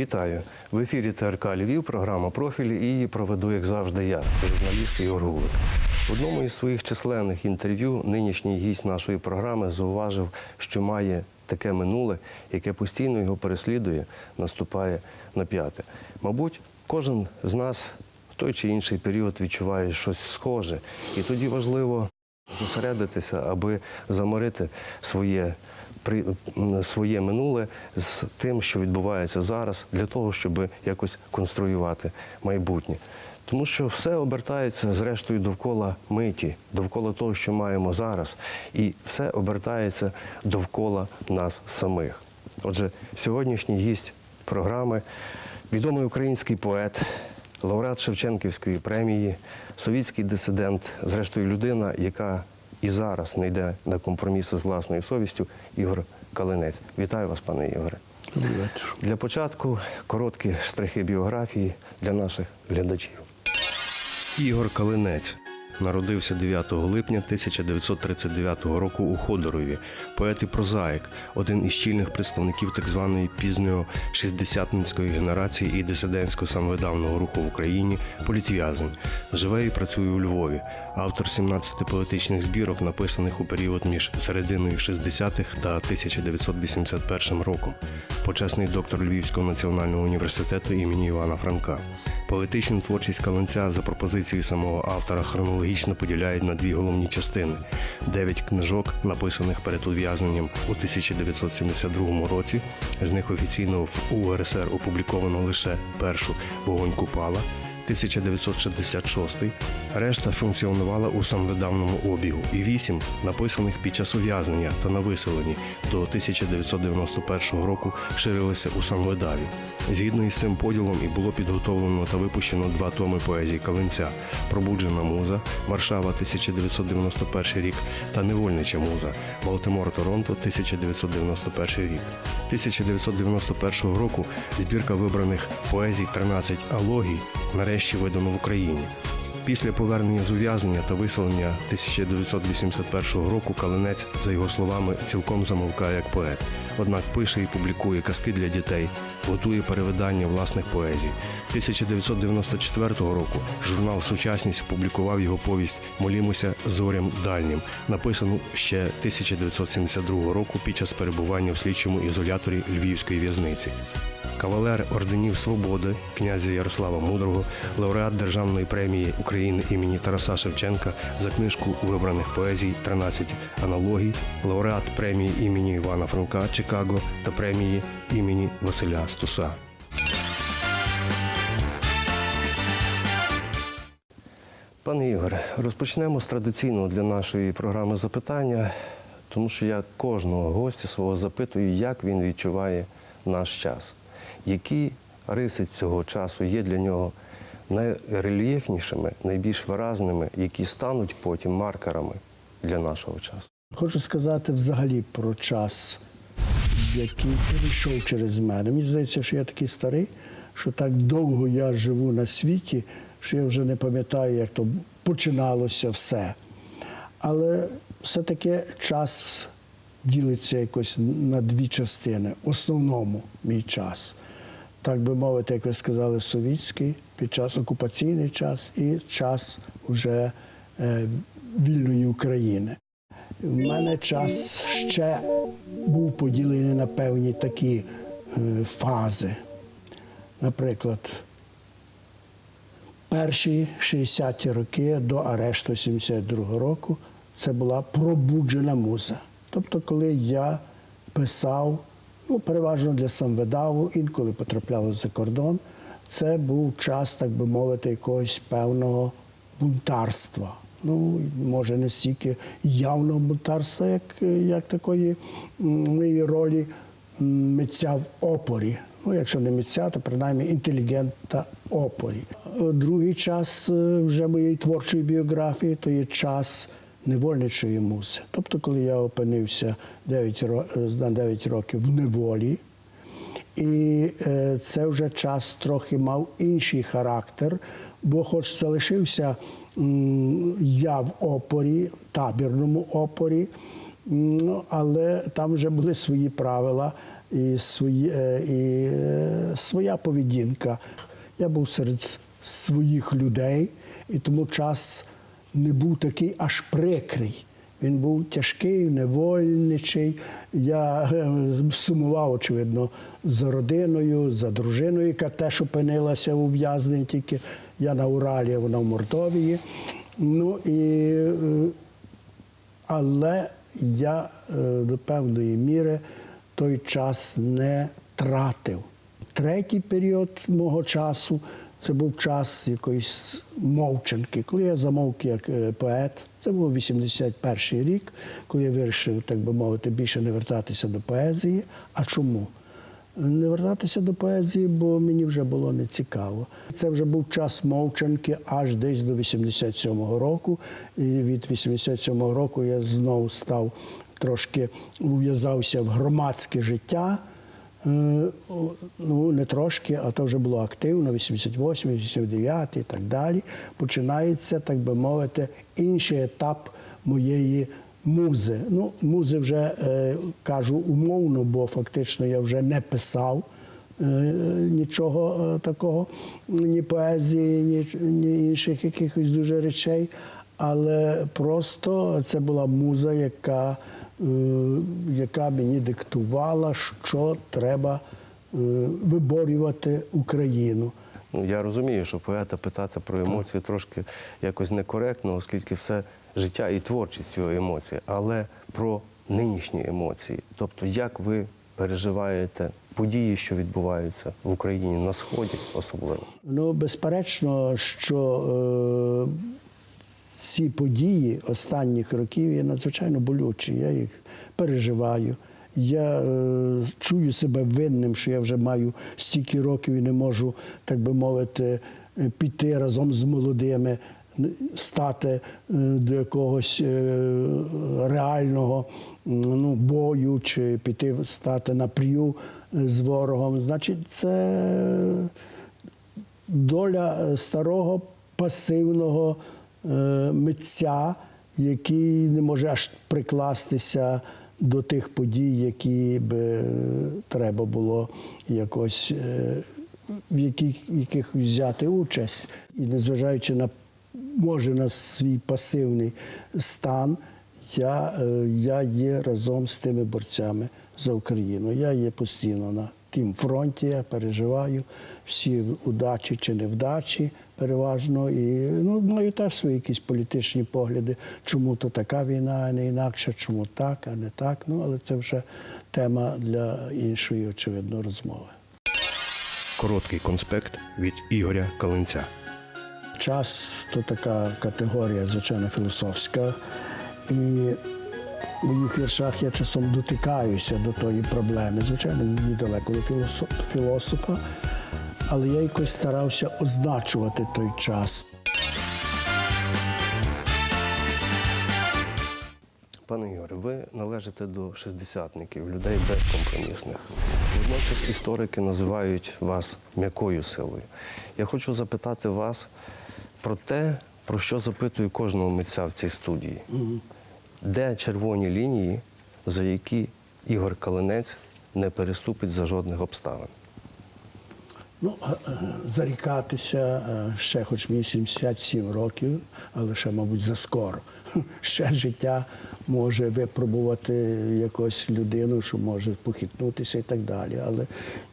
Вітаю в ефірі ТРК Львів. Програма профіль і її проведу, як завжди, я, журналіст Ігор Гулик. В одному із своїх численних інтерв'ю нинішній гість нашої програми зауважив, що має таке минуле, яке постійно його переслідує, наступає на п'яте. Мабуть, кожен з нас в той чи інший період відчуває щось схоже, і тоді важливо зосередитися, аби заморити своє при своє минуле з тим, що відбувається зараз, для того, щоб якось конструювати майбутнє. Тому що все обертається зрештою довкола миті, довкола того, що маємо зараз, і все обертається довкола нас самих. Отже, сьогоднішній гість програми відомий український поет, лауреат Шевченківської премії, совітський дисидент, зрештою людина, яка і зараз не йде на компроміси з власною совістю, Ігор Калинець. Вітаю вас, пане Ігоре. Для початку короткі штрихи біографії для наших глядачів. Ігор Калинець народився 9 липня 1939 року у Ходорові. Поет і прозаїк, один із чільних представників так званої пізньої шістдесятницької генерації і дисидентського самовидавного руху в Україні, політв'язень. Живе і працює у Львові. Автор 17 поетичних збірок, написаних у період між серединою 60-х та 1981 роком. Почесний доктор Львівського національного університету імені Івана Франка. Поетичну творчість Калинця за пропозицією самого автора хронологічно поділяють на дві головні частини: дев'ять книжок, написаних перед ув'язненням у 1972 році. З них офіційно в УРСР опубліковано лише першу вогонь Купала. 1966, решта функціонувала у самовидавному обігу, і вісім написаних під час ув'язнення та на виселенні до 1991 року ширилися у самовидаві. Згідно із цим поділом і було підготовлено та випущено два томи поезії Калинця Пробуджена муза, Варшава, 1991 рік та Невольнича муза, Балтимор, Торонто, 1991 рік. 1991 року збірка вибраних поезій 13 алогій нарешті видано в Україні. Після повернення з ув'язнення та виселення 1981 року Калинець, за його словами, цілком замовкає як поет. Однак пише і публікує казки для дітей, готує перевидання власних поезій. 1994 року журнал Сучасність опублікував його повість Молімося зорям дальнім, написану ще 1972 року під час перебування в слідчому ізоляторі Львівської в'язниці. Кавалер орденів Свободи князя Ярослава Мудрого, лауреат Державної премії України імені Тараса Шевченка за книжку вибраних поезій 13 аналогій, лауреат премії імені Івана Франка Чикаго та премії імені Василя Стуса. Пане Ігоре, розпочнемо з традиційного для нашої програми запитання, тому що я кожного гостя свого запитую, як він відчуває наш час. Які риси цього часу є для нього найрельєфнішими, найбільш виразними, які стануть потім маркерами для нашого часу? Хочу сказати взагалі про час, який перейшов через мене. Мені здається, що я такий старий, що так довго я живу на світі, що я вже не пам'ятаю, як то починалося все. Але все-таки час ділиться якось на дві частини. Основному мій час. Так би мовити, як ви сказали, совітський, під час окупаційний час і час вже е, вільної України. У мене час ще був поділений на певні такі е, фази. Наприклад, перші 60-ті роки до арешту 72-го року це була пробуджена муза. Тобто, коли я писав, ну, переважно для самвидаву, інколи потрапляло за кордон, це був час, так би мовити, якогось певного бунтарства. Ну, може, не стільки явного бунтарства, як, як такої м, ролі митця в опорі. Ну, якщо не митця, то принаймні інтелігента опорі. Е, Другий час е, вже моєї творчої біографії то є час невольничої музи. Тобто, коли я опинився 9, на 9 років в неволі, і е, це вже час трохи мав інший характер, бо, хоч залишився я в опорі, табірному опорі, але там вже були свої правила і, свої, е, і е, своя поведінка. Я був серед своїх людей, і тому час не був такий аж прикрий. Він був тяжкий, невольничий. Я е, сумував, очевидно, за родиною, за дружиною, яка теж опинилася у в'язненні, тільки я на Уралі, а вона в Мордовії. Ну і е, але я е, до певної міри той час не тратив. Третій період мого часу це був час якоїсь мовчанки. Коли я замовк як е, поет, це був 81 рік, коли я вирішив, так би мовити, більше не вертатися до поезії. А чому? Не вертатися до поезії, бо мені вже було не цікаво. Це вже був час мовчанки аж десь до 87-го року. І від 87-го року я знову став трошки ув'язався в громадське життя. Е, Ну, не трошки, а то вже було активно, 88, 89 і так далі. Починається, так би мовити, інший етап моєї музи. Ну, музи вже е, кажу умовно, бо фактично я вже не писав е, нічого такого, ні поезії, ні, ні інших якихось дуже речей. Але просто це була муза, яка, яка мені диктувала, що треба е, виборювати Україну. Ну, я розумію, що поета питати про емоції трошки якось некоректно, оскільки все життя і творчість цього емоції, але про нинішні емоції. Тобто, як ви переживаєте події, що відбуваються в Україні на сході, особливо. Ну, безперечно, що е, ці події останніх років є надзвичайно болючі. Я їх переживаю. Я е, чую себе винним, що я вже маю стільки років і не можу, так би мовити, е, піти разом з молодими, стати е, до якогось е, реального ну, бою чи піти стати напрю е, з ворогом. Значить, це доля старого пасивного митця, який не може аж прикластися до тих подій, які би е, треба було якось е, в яких, яких взяти участь. І незважаючи на може на свій пасивний стан, я, е, я є разом з тими борцями за Україну. Я є постійно на тім фронті, я переживаю всі удачі чи невдачі переважно. І ну, маю теж свої якісь політичні погляди, чому то така війна, а не інакша, чому так, а не так. Ну, але це вже тема для іншої, очевидно, розмови. Короткий конспект від Ігоря Калинця. Час то така категорія, звичайно, філософська. І в моїх віршах я часом дотикаюся до тої проблеми. Звичайно, мені далеко до філософа, але я якось старався означувати той час. Пане Ігоре, ви належите до шестдесятників, людей безкомпромісних. Водночас історики називають вас м'якою силою. Я хочу запитати вас про те, про що запитую кожного митця в цій студії. Де червоні лінії, за які Ігор Калинець не переступить за жодних обставин? Ну, е, е, зарікатися е, ще, хоч мені 77 років, але ще, мабуть, заскоро. Ще життя може випробувати якусь людину, що може похитнутися і так далі. Але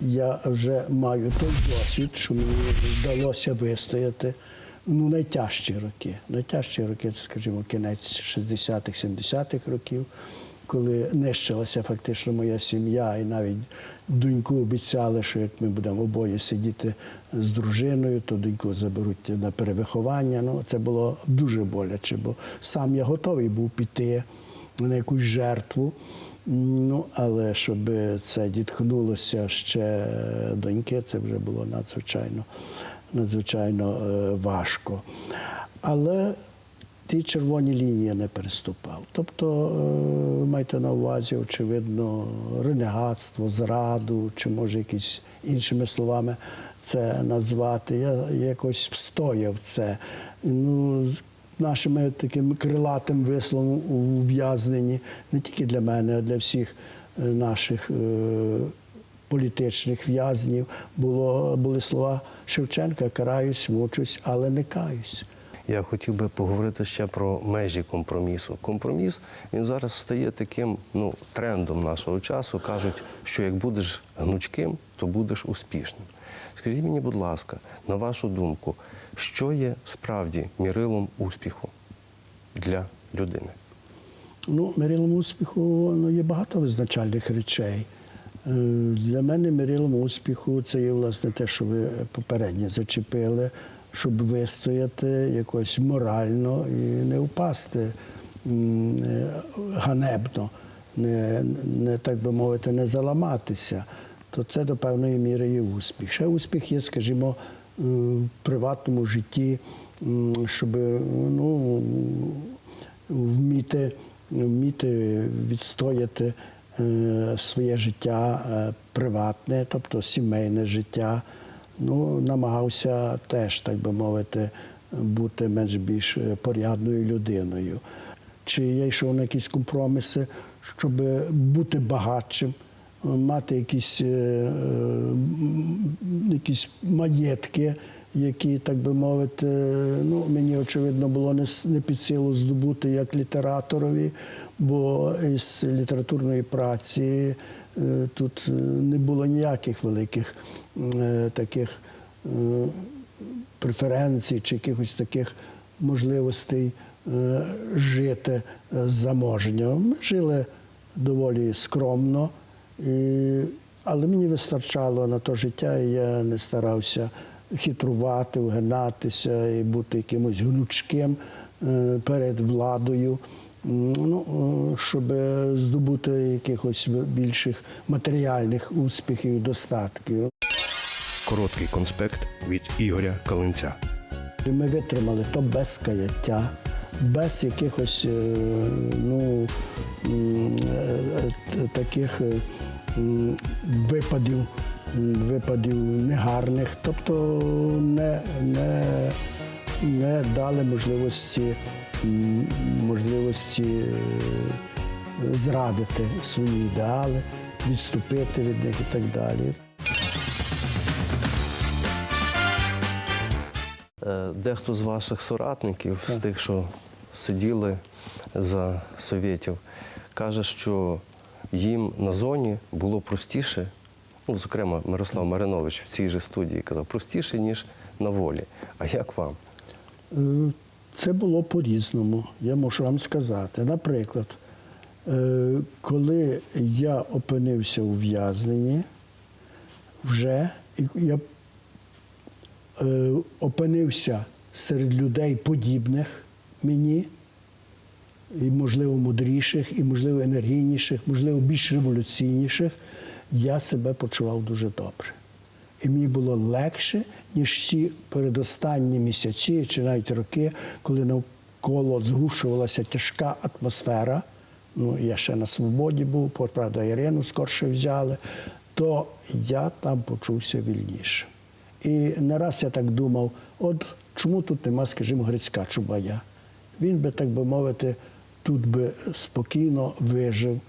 я вже маю той досвід, що мені вдалося вистояти ну, найтяжчі роки. Найтяжчі роки це, скажімо, кінець 60-х, 70-х років коли нищилася фактично моя сім'я, і навіть доньку обіцяли, що як ми будемо обоє сидіти з дружиною, то доньку заберуть на перевиховання. Ну, це було дуже боляче, бо сам я готовий був піти на якусь жертву. Ну, але щоб це діткнулося ще доньки, це вже було надзвичайно, надзвичайно е, важко. Але ті червоні лінії не переступав. Тобто, е, майте на увазі, очевидно, ренегатство, зраду, чи може якісь іншими словами це назвати. Я якось встояв це. Ну, нашими таким крилатим висловом у ув'язненні, не тільки для мене, а для всіх е, наших політичних в'язнів, було, були слова Шевченка караюсь, мучусь, але не каюсь. Я хотів би поговорити ще про межі компромісу. Компроміс він зараз стає таким ну, трендом нашого часу. Кажуть, що як будеш гнучким, то будеш успішним. Скажіть мені, будь ласка, на вашу думку, що є справді мірилом успіху для людини? Ну, мірилом успіху ну, є багато визначальних речей. Е, Для мене мірилом успіху це є власне те, що ви попередньо зачепили, щоб вистояти якось морально і не впасти е, ганебно, не, не так би мовити, не заламатися. То це до певної міри є успіх. Ще успіх є, скажімо, е, в приватному житті, щоб ну, вміти, вміти відстояти своє життя е, приватне, тобто сімейне життя. Ну, намагався теж, так би мовити, бути менш більш е, порядною людиною. Чи я йшов на якісь компроміси, щоб бути багатшим, мати якісь, е, е, якісь маєтки, які, так би мовити, ну, мені очевидно було не, не під силу здобути як літераторові, бо із літературної праці е, тут е, не було ніяких великих е, таких преференцій чи якихось таких можливостей жити заможньо. Ми жили доволі скромно, але мені вистачало на то життя, і я не старався хитрувати, вгинатися і бути якимось гнучким е, перед владою. Ну, е, щоб здобути якихось більших матеріальних успіхів і достатків. Короткий конспект від Ігоря Калинця. Ми витримали то без каяття, без якихось е, ну, таких випадів, випадів негарних, тобто не, не, не дали можливості, можливості е, зрадити свої ідеали, відступити від них і так далі. Е, Дехто з ваших соратників, з тих, що сиділи за совєтів, каже, що їм на зоні було простіше, ну, зокрема, Мирослав Маринович в цій же студії казав, простіше, ніж на волі. А як вам? Е, Це було по-різному, я можу вам сказати. Наприклад, е, коли я опинився у в'язненні, вже я е, опинився серед людей подібних мені, і, можливо, мудріших, і, можливо, енергійніших, можливо, більш революційніших, я себе почував дуже добре. І мені було легше, ніж всі передостанні місяці чи навіть роки, коли навколо згушувалася тяжка атмосфера. Ну, я ще на свободі був, правда, Ірину скорше взяли, то я там почувся вільніше. І не раз я так думав: от чому тут нема, скажімо, Грицька Чубая? Він би, так би мовити, тут би спокійно вижив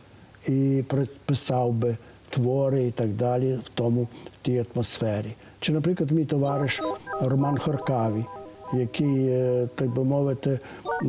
і писав би твори і так далі в тому в тій атмосфері. Чи, наприклад, мій товариш Роман Хоркавий, який, е, так би мовити,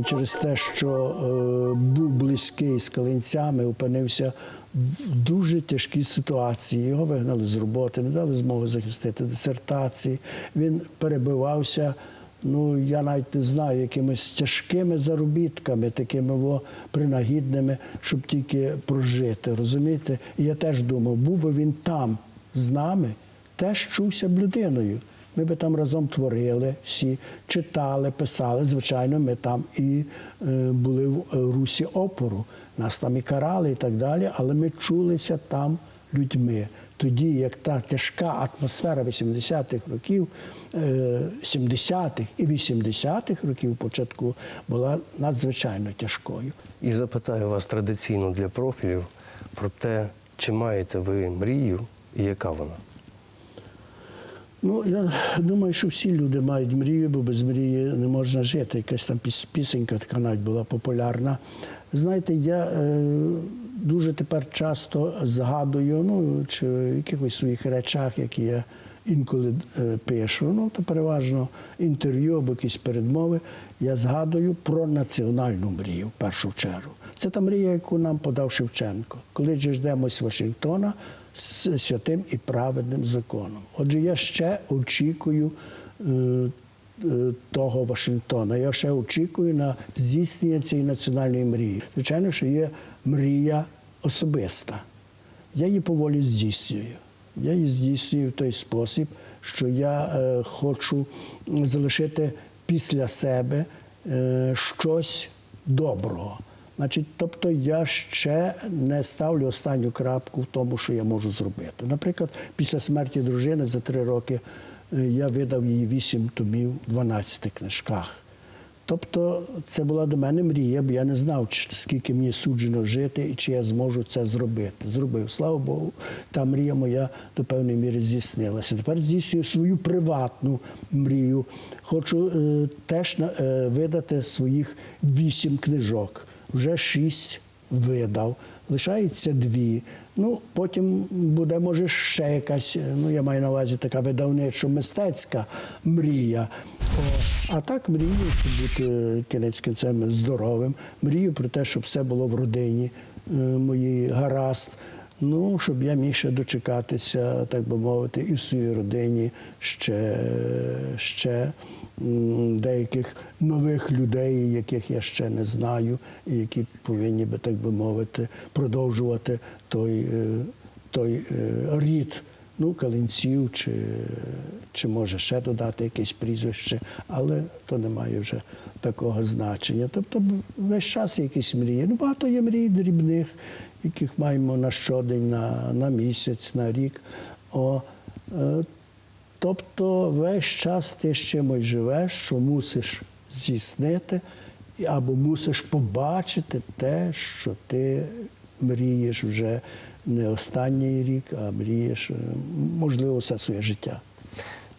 через те, що е, був близький з калинцями, опинився в дуже тяжкій ситуації. Його вигнали з роботи, не дали змоги захистити дисертації. Він перебивався. Ну, я навіть не знаю, якимись тяжкими заробітками, такими во, принагідними, щоб тільки прожити. Розумієте? І я теж думав, був би він там з нами, теж чувся б людиною. Ми би там разом творили, всі читали, писали. Звичайно, ми там і е, були в е, русі опору. Нас там і карали, і так далі, але ми чулися там людьми. Тоді як та тяжка атмосфера 80-х років, е, 70-х і 80-х років початку була надзвичайно тяжкою. І запитаю вас традиційно для профілів про те, чи маєте ви мрію і яка вона? Ну, я думаю, що всі люди мають мрію, бо без мрії не можна жити. Якась там піс- пісенька така навіть була популярна. Знаєте, я е, дуже тепер часто згадую, ну, чи в якихось своїх речах, які я інколи е, пишу, ну, то переважно інтерв'ю або якісь передмови, я згадую про національну мрію в першу чергу. Це та мрія, яку нам подав Шевченко. Коли діждемось Вашингтона з святим і праведним законом. Отже, я ще очікую е, е, того Вашингтона. Я ще очікую на здійснення цієї національної мрії. Звичайно, що є мрія особиста. Я її поволі здійснюю. Я її здійснюю в той спосіб, що я е, хочу залишити після себе е, щось доброго. Значить, тобто я ще не ставлю останню крапку в тому, що я можу зробити. Наприклад, після смерті дружини за три роки е, я видав її вісім томів в 12 книжках. Тобто це була до мене мрія, бо я не знав, скільки мені суджено жити і чи я зможу це зробити. Зробив. Слава Богу, та мрія моя до певної міри здійснилася. Тепер здійснюю свою приватну мрію. Хочу е, теж е, видати своїх вісім книжок. Вже шість видав. Лишається дві. Ну, потім буде, може, ще якась, е, ну я маю на увазі така видавничо-мистецька мрія. О, а так мрію, щоб бути е, кінець кінцем здоровим. Мрію про те, щоб все було в родині е, моїй гаразд. Ну, щоб я міг ще дочекатися, так би мовити, і в своїй родині ще, ще деяких нових людей, яких я ще не знаю, і які повинні би, так би мовити, продовжувати той, е, той е, рід ну, калинців, чи, чи може ще додати якесь прізвище, але то не має вже такого значення. Тобто весь час якісь мрії. Ну, багато є мрій дрібних, яких маємо на щодень, на, на місяць, на рік. О, е, Тобто весь час ти з чимось живеш, що мусиш здійснити, або мусиш побачити те, що ти мрієш вже не останній рік, а мрієш, е, можливо, все своє життя.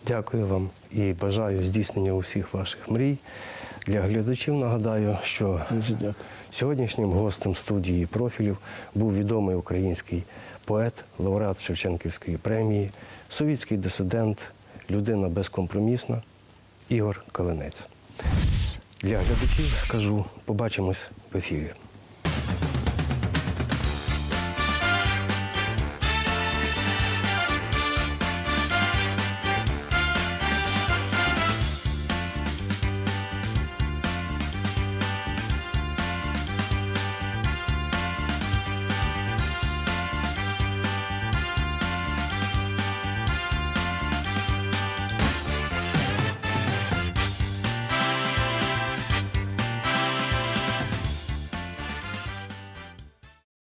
Дякую вам і бажаю здійснення усіх ваших мрій. Для глядачів нагадаю, що Дуже дякую. сьогоднішнім гостем студії профілів був відомий український поет, лауреат Шевченківської премії, совітський дисидент, людина безкомпромісна Ігор Калинець. Для глядачів кажу, побачимось в ефірі.